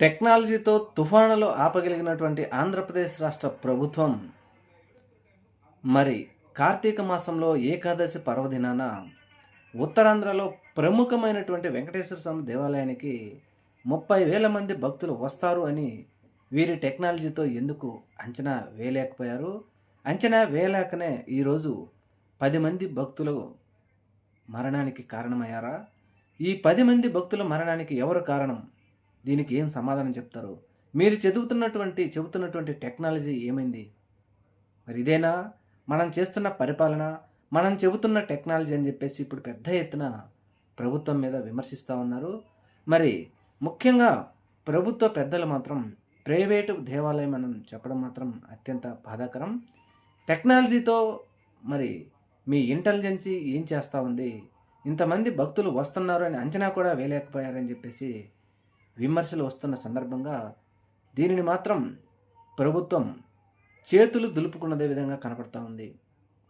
టెక్నాలజీతో తుఫానులు ఆపగలిగినటువంటి ఆంధ్రప్రదేశ్ రాష్ట్ర ప్రభుత్వం. మరి కార్తీక మాసంలో ఏకాదశి పర్వదినాన ఉత్తరాంధ్రలో ప్రముఖమైనటువంటి వెంకటేశ్వర స్వామి దేవాలయానికి ముప్పై వేల మంది భక్తులు వస్తారు అని వీరి టెక్నాలజీతో ఎందుకు అంచనా వేయలేకపోయారు? అంచనా వేయలేకనే ఈరోజు పది మంది భక్తులు మరణానికి కారణమయ్యారా? ఈ పది మంది భక్తుల మరణానికి ఎవరు కారణం? దీనికి ఏం సమాధానం చెప్తారు? మీరు చదువుతున్నటువంటి చెబుతున్నటువంటి టెక్నాలజీ ఏమైంది? మరి ఇదేనా? మనం చేస్తున్న పరిపాలన మనం చెబుతున్న టెక్నాలజీ అని చెప్పేసి ఇప్పుడు పెద్ద ఎత్తున ప్రభుత్వం మీద విమర్శిస్తూ ఉన్నారు. మరి ముఖ్యంగా ప్రభుత్వ పెద్దలు మాత్రం ప్రైవేటు దేవాలయం అని చెప్పడం మాత్రం అత్యంత బాధాకరం. టెక్నాలజీతో మరి మీ ఇంటెలిజెన్సీ ఏం చేస్తూ ఉంది? ఇంతమంది భక్తులు వస్తున్నారు అని అంచనా కూడా వేయలేకపోయారని చెప్పేసి విమర్శలు వస్తున్న సందర్భంగా దీనిని మాత్రం ప్రభుత్వం చేతులు దులుపుకున్నదే విధంగా కనపడతా ఉంది.